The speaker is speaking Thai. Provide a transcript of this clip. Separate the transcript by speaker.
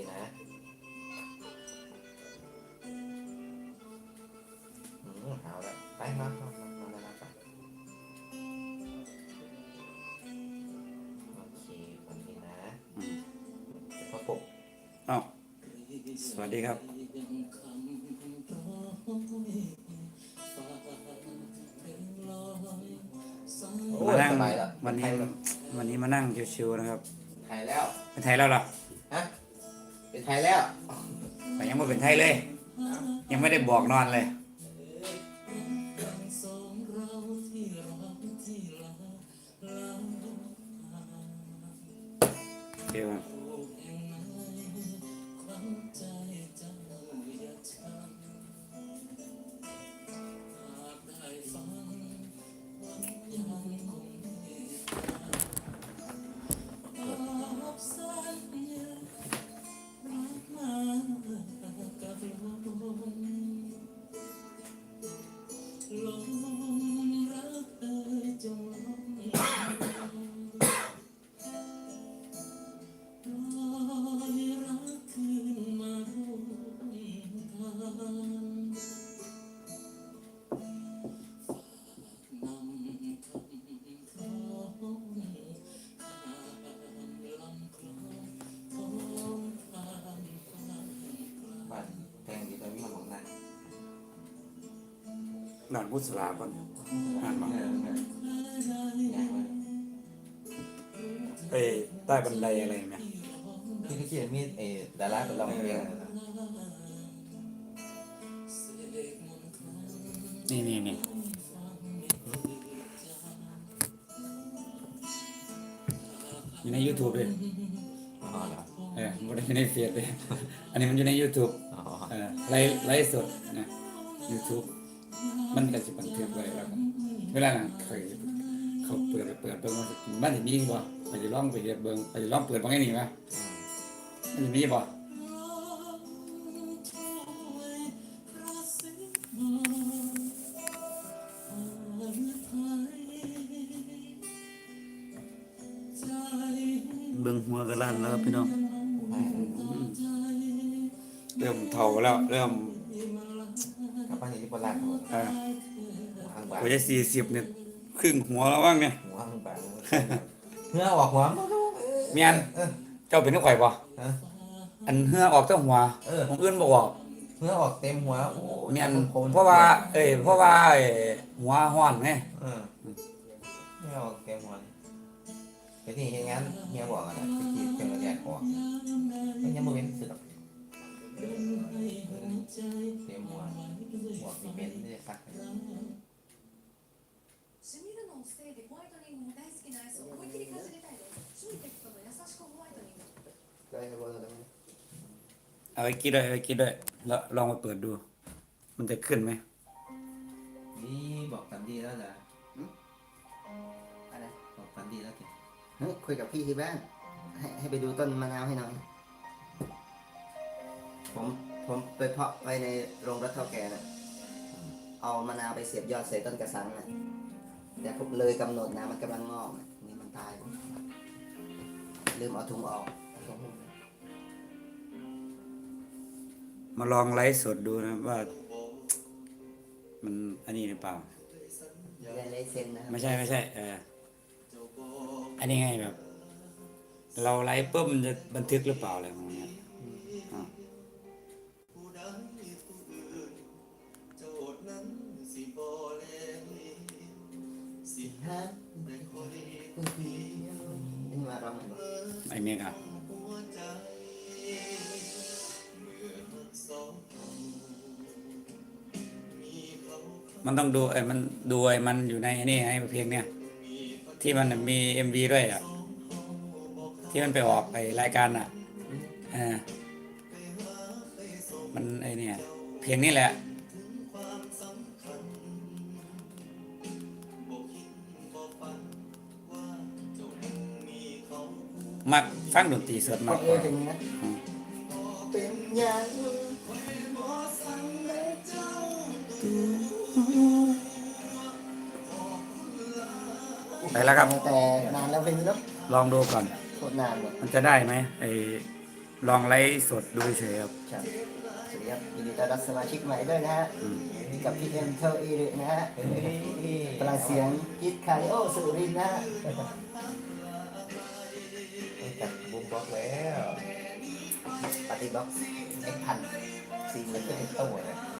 Speaker 1: ดีนะอืมเอาละไปมามามามามามาไปโอเคฝันดีนะ
Speaker 2: อืม
Speaker 1: เดี๋ยวพ่อปลุก
Speaker 2: อ้าวสวัสดีครับ
Speaker 1: โอ้
Speaker 2: มายนั่ง
Speaker 1: สบายแล้ว
Speaker 2: วันนี้
Speaker 1: ไทยแล้ว
Speaker 2: วันนี้มานั่งชิวๆนะครับ
Speaker 1: ไทยแล้ว
Speaker 2: เป็นไทยแล้วเหรอ
Speaker 1: ฮะ เป็นไทยแล้ว
Speaker 2: แต่ยังไม่เป็นไทยเลย ยังไม่ได้บอกนอนเลยเดี๋ยว
Speaker 1: นอน
Speaker 2: พุทธลาก่อนอ่านมา
Speaker 1: เออเออเนี่ยเว้ย
Speaker 2: เอ้ยใต้บันไดอะไรไหม
Speaker 1: พี่ก็เขียนมีดเออดาราเป็นลองเพลงนะ
Speaker 2: นี่นี่นี่อยู่ใน YouTube เลย
Speaker 1: อ๋อเหรอ
Speaker 2: เออไม่ได้อยู่ในเฟซเลย อันนี้มันอยู่ใน YouTube
Speaker 1: อ๋อ
Speaker 2: เออไลฟ์ไลฟ์สดนะ YouTube มันก็จะบันทึกไว้แล้วก็เวลานั้นเคยเขาเปิดเปิดเบิ่งว่ามันจะมีบ่ไปจะลองไปเฮ็ดเบิ่งไปจะลองเปิดบ่ไงนี่วะมันจะมีบ่เบิ่งหัวกระลั่นแล้วพี่น้อง เริ่มเฒ่าแล้ว เริ่ม
Speaker 1: กลับบ้านอยู่ที่โบราณหัว
Speaker 2: เอ่อ
Speaker 1: หางบาง
Speaker 2: กว่าจะ40เนี่ยครึ่งหัวแล้วว่างเนี่ย
Speaker 1: หัวหางบางเมื่อออกหัวมาดู
Speaker 2: เมียน
Speaker 1: เออ
Speaker 2: เจ้าเป็นนักข่อยบ่
Speaker 1: ฮะ
Speaker 2: อันเหือออกเจ้าหัว
Speaker 1: เออ
Speaker 2: ของอื่นบ่ออก
Speaker 1: เมื่อออกเต็มหัวโอ้
Speaker 2: เมียน
Speaker 1: โคน
Speaker 2: เพราะว่า เอ้ยเพราะว่าไอ้หัวห้อนไง
Speaker 1: เออเมื่อออกเต็มหัวไปที่เฮียงั้นเฮียบอกอะนะไปขีดเป็นระยะออกไม่ยังไม่เว้นสึก
Speaker 3: のを防いでホワイトニングも大好きなアイスを思いっきりかじりたいですシュミテックの優しくホワイトニング
Speaker 2: เอาไปกินด้วยเอาไปกินด้วยแล้วลองมาเปิดดู มันจะขึ้นไหม
Speaker 1: นี่บอกฝันดีแล้วเหรอ
Speaker 4: อะไร
Speaker 1: บอกฝันดีแล้วสิ
Speaker 4: เฮ้ยคุยกับพี่ที่บ้าน ให้ให้ไปดูต้นมะนาวให้หน่อย ผมผมไปเพาะไว้ในโรงรถเท่าแก่นะเอามะนาวไปเสียบยอดใส่ต้นกระสังนะ แต่ผมเลยกำหนดนะมันกำลังงอกนะนี่มันตายลืมเอาถุงออกเอาถุงหุ้ม
Speaker 2: มาลองไลฟ์สดดูนะว่า มันอันนี้หรือเปล่า
Speaker 4: เรียนเลายเซ็นนะครับ
Speaker 2: ไม่ใช่ไม่ใช่เอออันนี้ไงแบบ เราไลฟ์ปุ๊บมันจะบันทึกหรือเปล่าอะไรของ ไอเมกอะมันต้องดูไอ้มันดูไอ้มันอยู่ในนี่ไอ้เพลงเนี้ยที่มันมีเอ็มวีด้วยอะ ที่มันไปออกไอรายการอะเออมันไอเนี่ย เพลงนี้แหละ มักฟังดนตรีสดมาก
Speaker 4: ก
Speaker 2: ว่า
Speaker 4: เป็น
Speaker 2: อ
Speaker 4: ย่าง
Speaker 2: ไปแล้วครับ
Speaker 4: แต่นานแล้วเพลงนี้
Speaker 2: ลองดูก่อน
Speaker 4: โคตรนานเลย
Speaker 2: มันจะได้ไหมไอ้ลองไลฟ์สดดูเฉยครับ
Speaker 4: ครับสวัสดีครับยินดีต้อนรับสมาชิกใหม่ด้วยนะฮะกับพี่เอ็มเทอร์อีนะฮะพลังเสียงกิดคาริโอสุรินนะฮะ
Speaker 1: จากบูมบ็อกแล้ว
Speaker 4: ปาร์ตี้บ็อกเอ็กพันสี่หมื่นก็
Speaker 1: เป็นตัวนะ